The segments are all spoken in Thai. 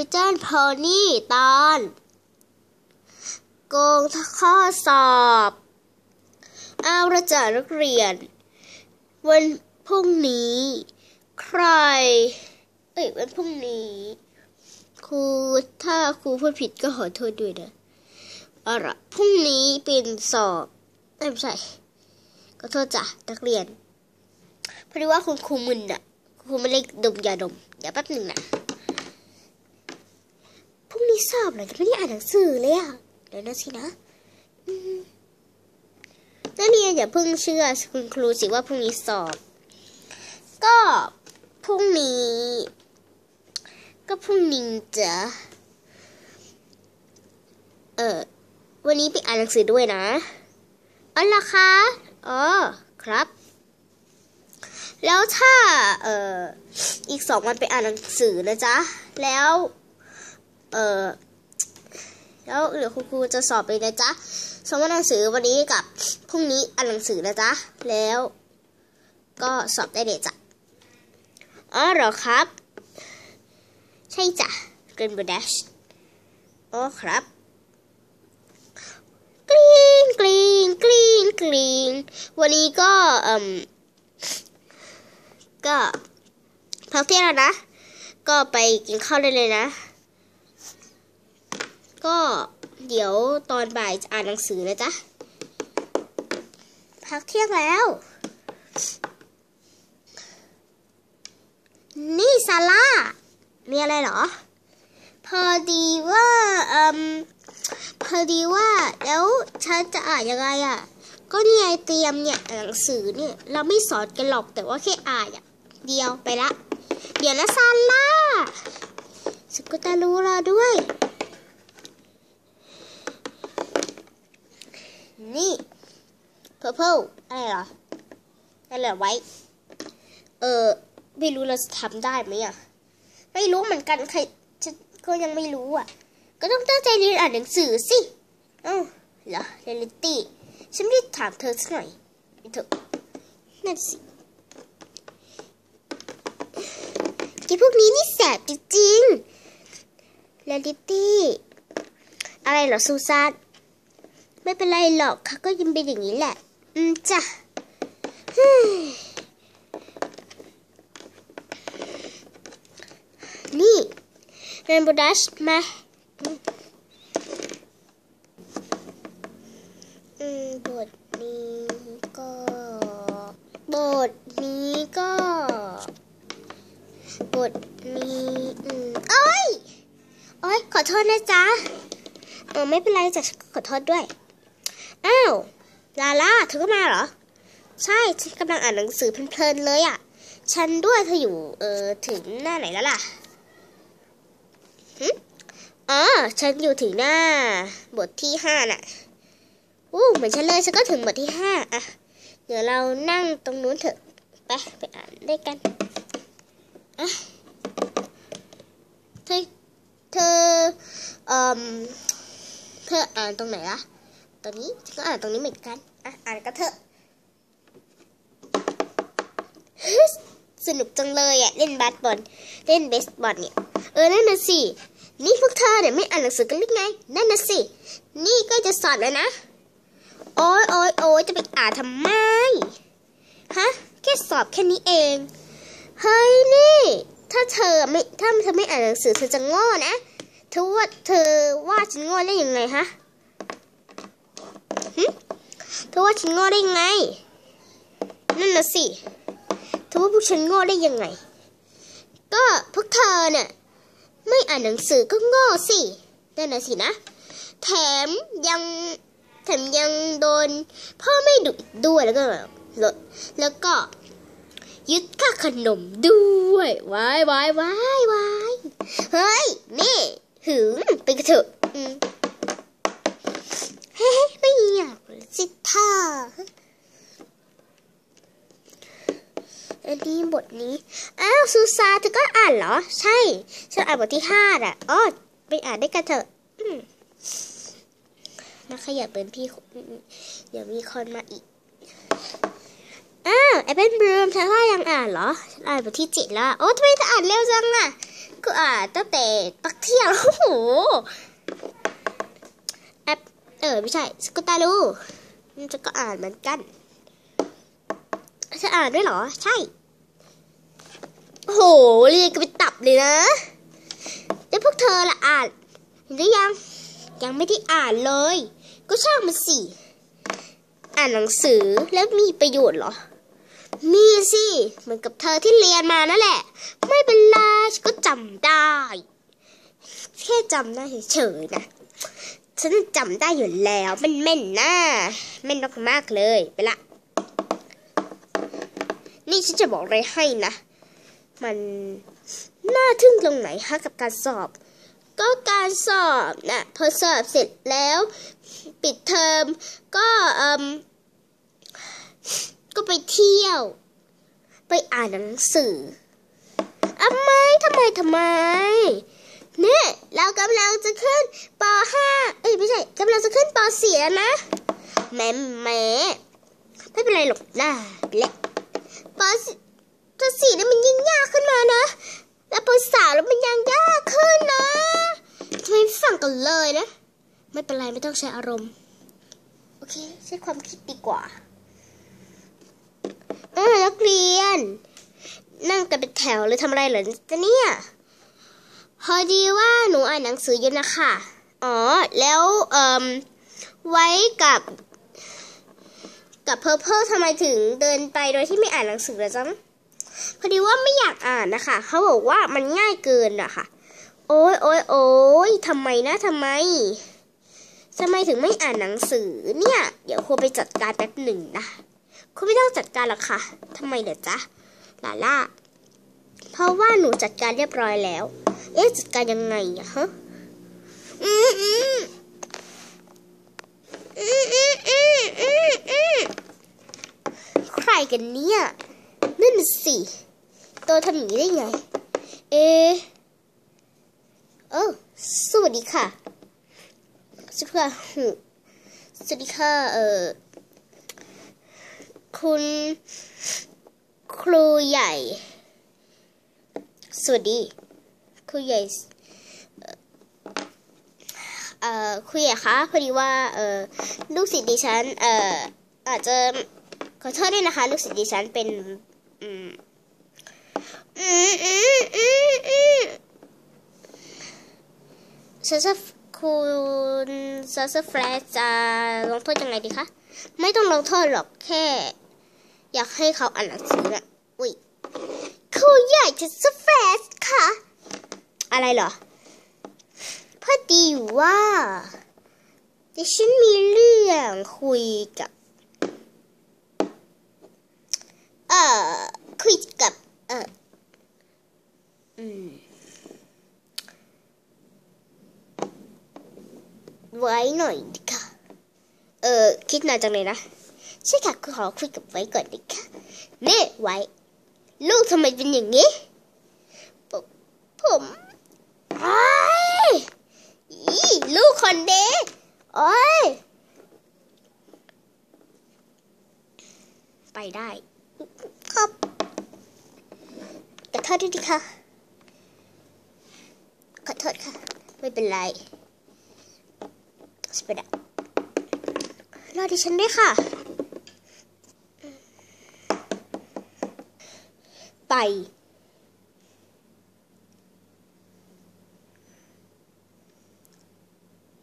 Intelligent Pony ตอน โกงข้อสอบเอาละจ้ะนักเรียน วันพรุ่งนี้ ใคร เอ้ยวันพรุ่งนี้ ครูถ้าครูพูดผิดก็ขอโทษด้วยนะเอาละพรุ่งนี้เป็นสอบไม่ใช่ขอโทษจ้ะนักเรียนพอดีว่าคุณครูมึนอะครูไม่ได้ดมยาดมเดี๋ยวแป๊บหนึ่งนะ พรุ่สอบเหรอจะไม่ได้อ่านหนังสือเลยอะเดี๋ยวนะสินะนักเรียนอย่าเพิ่งเชื่อคุณครูสิว่าพรุ่งนี้สอบ ก็พรุ่งนี้ ก็พรุ่งนี้จะเออวันนี้ไปอ่านหนังสือด้วยนะอ๋อเหรอคะอ๋อครับ แล้วถ้าเอ่ออีกสองวันไปอ่านหนังสือนะจ๊ะแล้ว เออแล้วเดี๋ยวคุณครูจะสอบเลยนะจ๊ะสอบหนังสือวันนี้กับพรุ่งนี้อ่านหนังสือนะจ๊ะแล้ว ก็สอบได้เลยจ้ะอ๋อเหรอครับ ใช่จ้ะเกรนบูดชอ๋อครับกรีนกรีนกรีนกรีนวันนี้ก็เอ่มก็พักเที่ยงแล้วนะ ก็ไปกินข้าวได้เลยนะ ก็เดี๋ยวตอนบ่ายจะอ่านหนังสือนะจ๊ะ พักเที่ยงแล้ว นี่ซาร่า มีอะไรเหรอ พอดีว่าเอ่มพอดีว่าแล้วฉันจะอ่านยังไงอะ ก็นี่ไงเตรียมเนี่ยหนังสือเนี่ยเราไม่สอนกันหรอกแต่ว่าแค่อ่านอะ เดียวไปละ เดี๋ยวนะซาร่าสกุตารู้รอด้วย นี่ purple อะไรเหรออะไรเหรอไว้ เออไม่รู้เราจะทำได้ไหมอะ ไม่รู้เหมือนกันใครฉันก็ยังไม่รู้อะ ก็ต้องตั้งใจเรียนอ่านหนังสือสิ เอ้าเหรอเรลิตี้ฉันไม่ได้ถามเธอสักหน่อยไอ้เถอะนั่นสิไอ้พวกนี้นี่แสบจริงๆเรลิตี้อะไรเหรอซูซาน ไม่เป็นไรหรอกค่ะก็ยังเป็นอย่างนี้แหละ อืมจ้ะนี่เรนโบดัชมาอืมบทนี้ก็บทนี้ก็บทนี้อืมโอ้ยโอ้ยขอโทษนะจ๊ะเออไม่เป็นไรจ้ะขอโทษด้วย อ้าว ลาล่าเธอก็มาเหรอ ใช่ ฉันกำลังอ่านหนังสือเพลินๆเลยอะ ฉันด้วยเธออยู่ เออถึงหน้าไหนแล้วล่ะหึอ๋อ ฉันอยู่ถึงหน้า บทที่ห้าน่ะอู้เหมือนฉันเลย ฉันก็ถึงบทที่ห้าอะ เดี๋ยวเรานั่งตรงนู้นเถอะ ไปไปอ่านด้วยกันอะเธอ เธอเอ่มเธออ่านตรงไหนล่ะ ตอนนี้ฉันก็อ่านตรงนี้เหมือนกันอะอ่านกันเถอะสนุกจังเลยอะเล่นบาสบอลเล่นเบสบอลเนี่ยเออนั่นน่ะสินี่พวกเธอเนี่ยไม่อ่านหนังสือกันหรือไงนั่นน่ะสิ นี่ก็จะสอบแล้วนะ โอ้ยโอ้ยโอ้ยจะไปอ่านทำไมฮะแค่สอบแค่นี้เองเฮ้ยนี่ ถ้าเธอไม่ถ้าเธอไม่อ่านหนังสือเธอจะโง่นะเธอว่าเธอว่าฉันโง่ได้ยังไงฮะ เธอว่าฉันโง่ได้ยังไง นั่นนะสิเธอว่าพวกฉันโง่ได้ยังไง ก็พวกเธอเนี่ยไม่อ่านหนังสือก็โง่สินั่นนะสินะ แถมยังแถมยังโดน พ่อไม่ดุด้วยแล้วก็แล้วแล้วก็ ยึดค่าขนมด้วยวายวายวายวายเฮ้ยนี่หึงไปกันเถอะเฮ้ สิท่าอันนี้บทนี้ อ้าวซูซาเธอก็อ่านเหรอ ใช่ ฉันอ่านบทที่ห้าอะอ๋อไปอ่านได้กันเถอะอืมนะขยับเป็นพี่อืมเดี๋ยวมีคนมาอีก อ้าวไอเป็นบลูมเธอก็ยังอ่านเหรอ ฉันอ่านบทที่เจ็ดแล้ว โอ้ทำไมเธออ่านเร็วจังอะ ก็อ่านตั้งแต่ปักเที่ยงโอ้โหแอปเออไม่ใช่ สกุตาลู จะก็อ่านเหมือนกัน จะอ่านด้วยเหรอ ใช่โอ้โหเรียนกันเป็นตับเลยนะ แล้วพวกเธอละอ่านเห็นหรือยัง ยังไม่ได้อ่านเลย ก็ช่างมันสิ อ่านหนังสือแล้วมีประโยชน์เหรอ มีสิ เหมือนกับเธอที่เรียนมานั่นแหละ ไม่เป็นไรก็จำได้ แค่จำได้เฉยๆนะ ฉันจำได้อยู่แล้วมันแม่นนะแม่นมากๆเลย ไปละ นี่ฉันจะบอกอะไรให้นะ มันน่าทึ่งตรงไหนฮะกับการสอบ ก็การสอบนะพอสอบเสร็จแล้ว ปิดเทอมก็เอ่มก็ไปเที่ยว ไปอ่านหนังสือทำไมทำไมทำไมเนี่ย เรากำลังจะขึ้นป .5 เอ้ยไม่ใช่กำลังจะขึ้นป .4 แล้วนะแหม่แหม่ไม่เป็นไรหรอกนะเละป .4 ป .4 นี่มันยิ่งยากขึ้นมานะ แล้วป .3 แล้วมันยังยากขึ้นนะทำไมไม่ฟังกันเลยนะ ไม่เป็นไรไม่ต้องใช้อารมณ์ โอเค ใช้ความคิดดีกว่าเออนักเรียน นั่งกันเป็นแถวเลยทำอะไรเหรอจะเนี่ย พอดีว่าหนูอ่านหนังสืออยู่นะคะ อ๋อ แล้วเอ่มไว้กับกับเพอร์เพทำไมถึงเดินไปโดยที่ไม่อ่านหนังสือเลยจ๊ะพอดีว่าไม่อยากอ่านนะคะ เขาบอกว่ามันง่ายเกินอะค่ะ โอ้ยโอ้ยโอ้ยทำไมนะทำไมทำไมถึงไม่อ่านหนังสือเนี่ย เดี๋ยวครูไปจัดการแป๊บหนึ่งนะครูไม่ต้องจัดการหรอกค่ะทำไมเดี๋ยวจ๊ะลาล่า เพราะว่าหนูจัดการเรียบร้อยแล้ว เอ๊ะจัดการยังไงอะฮะอืมอืมอืมอืมอืมอืมอืมใครกันเนี่ยนั่นสิตัวทำอย่างนี้ได้ไง เอะเออสวัสดีค่ะสวัสดีค่ะหูสวัสดีค่ะเออคุณครูใหญ่ สวัสดี ครูใหญ่เอ่อครูใหญ่คะพอดีว่าเอ่อลูกศิษย์ดิฉันเอ่ออาจจะขอโทษด้วยนะคะ ลูกศิษย์ดิฉันเป็นอืมอืมอืมอืมอืมฉันจะคุณซาสแฟลจะลงโทษยังไงดีคะไม่ต้องลงโทษหรอกแค่ อยากให้เขาอ่านหนังสือน่ะอุ้ยครูใหญ่จะสแฟสค่ะ อะไรเหรอ พอดีว่าดิฉันมีเรื่องคุยกับ เอ่อ คุยกับ เอ่อ อืม ไว้หน่อยดิค่ะ เออ คิดนานจังเลยนะ ใช่ค่ะคือขอคุยกับไว้ก่อนดิค่ะเน่ไว้ ลูกทำไมเป็นอย่างนี้ ผมผมอ้ายอีลูกคนเด็กโอ้ย ไปได้ ครับขอโทษด้วยดิค่ะขอโทษค่ะ ไม่เป็นไรสเปดรอดิฉันด้วยค่ะ ไป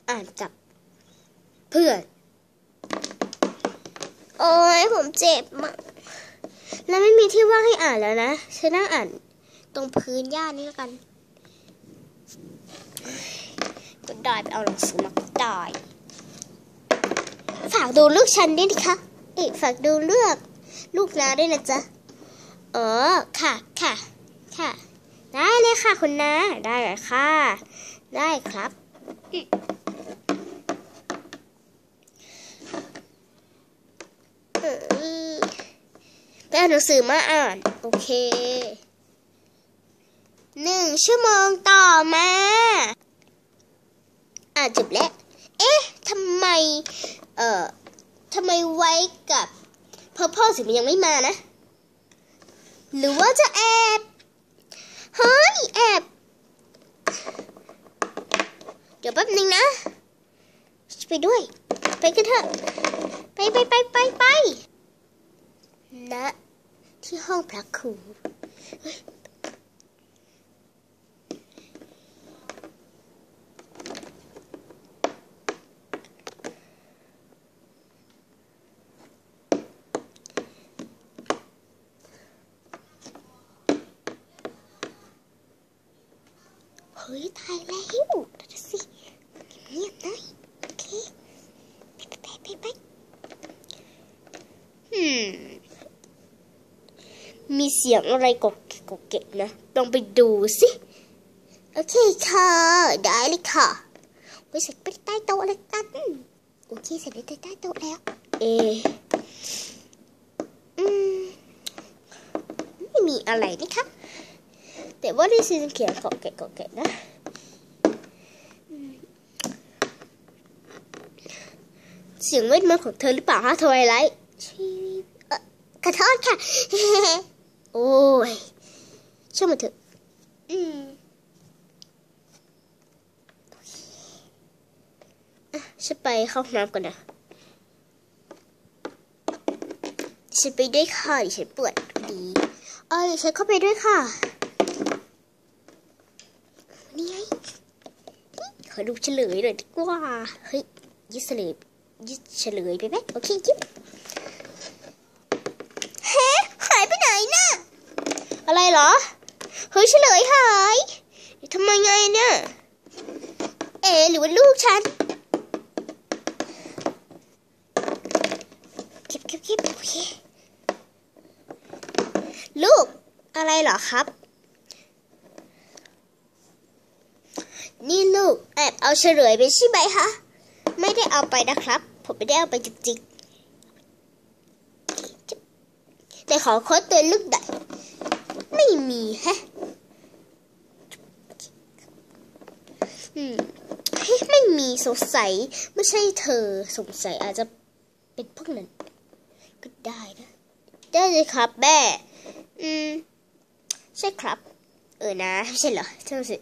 อ่านกับเพื่อน โอ้ยผมเจ็บมากแล้วไม่มีที่ว่างให้อ่านแล้วนะฉันนั่งอ่านตรงพื้นหญ้านี่แล้วกันก็ได้ไปเอาหนังสือมาก็ได้ฝากดูลูกฉันด้วยดิคะเอกฝากดูเลือกลูกนาด้วยนะจ๊ะอ๋อค่ะค่ะ ค่ะ ได้เลยค่ะคุณนาได้เลยค่ะ ได้ครับอืมเอ้ยไป เอาหนังสือมาอ่าน โอเคหนึ่งชั่วโมงต่อมา อ่านจบแล้ว เอ๊ะทำไม เอ่อทำไมไว้กับพ่อพ่อสิมันยังไม่มานะ หรือว่าจะแอบเฮ้ยแอบ เดี๋ยวแป๊บนึงนะ ไปด้วย ไปกันเถอะ ไปไปไปไปไปณที่ห้องพระ ครูเฮ้ยเฮ้ยตายแล้วเดี๋ยวสิเงียบๆหน่อยโอเค ไปไปไปไปไปอืม มีเสียงอะไรกกเกกกกเกนะลองไปดูสิ โอเคค่ะ ได้เลยค่ะไว้เสร็จไปใต้โต๊ะเลยกัน โอเคเสร็จไปใต้โต๊ะแล้ว เออืมไม่มีอะไรนี่คะแต่ว่าได้ยินเสียงกกเกกกกเกกนะเสียงเวทมนต์ของเธอหรือเปล่าฮะทวายไลท์ขอโทษค่ะ โอ้ยช่างมันเถอะ อืมอะฉันไปเข้าห้องน้ำก่อนนะฉันไปด้วยค่ะดิฉันปวดดีเออเดี๋ยฉันเข้าไปด้วยค่ะนี่ไงขอดูเฉลยหน่อยดีกว่า เฮ้ยยึดเฉลยยึดเฉลยไปไหมโอเคยึดเฮ้หายไปไหนน่ะ อะไรเหรอ เฮ้ยเฉลยหายทำไมไงเนี่ย เอ๋หรือว่าลูกฉันเก็บเก็บเก็บโอเคลูกอะไรเหรอครับ นี่ลูกแอบเอาเฉลยไปใช่ไหมคะไม่ได้เอาไปนะครับ ผมไม่ได้เอาไปจริงๆแต่ขอค้ดตัวลูกหน่อย ไม่มีแฮะอืมเฮ้ยไม่มีสงสัยไม่ใช่เธอสงสัยอาจจะเป็นพวกนั้น ก็ได้นะ ได้เลยครับแม่อืม ใช่ครับ เออนะไม่ใช่เหรอทำสิ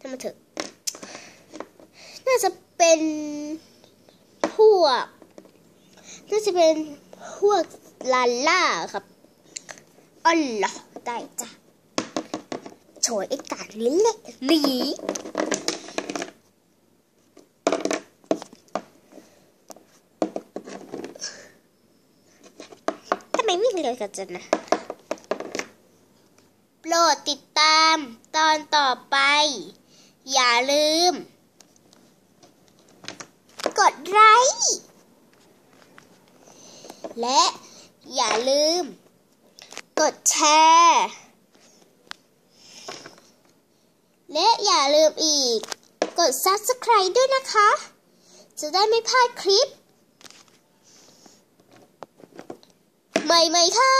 ทำมาเถอะ น่าจะเป็นพวก น่าจะเป็นพวกลาล่าครับอ๋อเหรอ ได้จ้ะโชยไอ้กาดลิ้นเลยหนีทำไมวิ่งเร็วกันจังนะโปรดติดตามตอนต่อไป อย่าลืม กดไลค์และอย่าลืม กดแชร์ และอย่าลืมอีก กด Subscribe ด้วยนะคะ จะได้ไม่พลาดคลิป ใหม่ๆค่ะ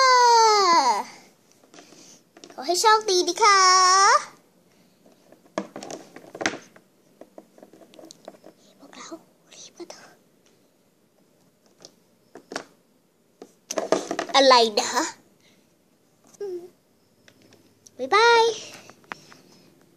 ขอให้โชคดีดีค่ะ พวกเรารีบกันเถอะอะไรนะ Bye bye.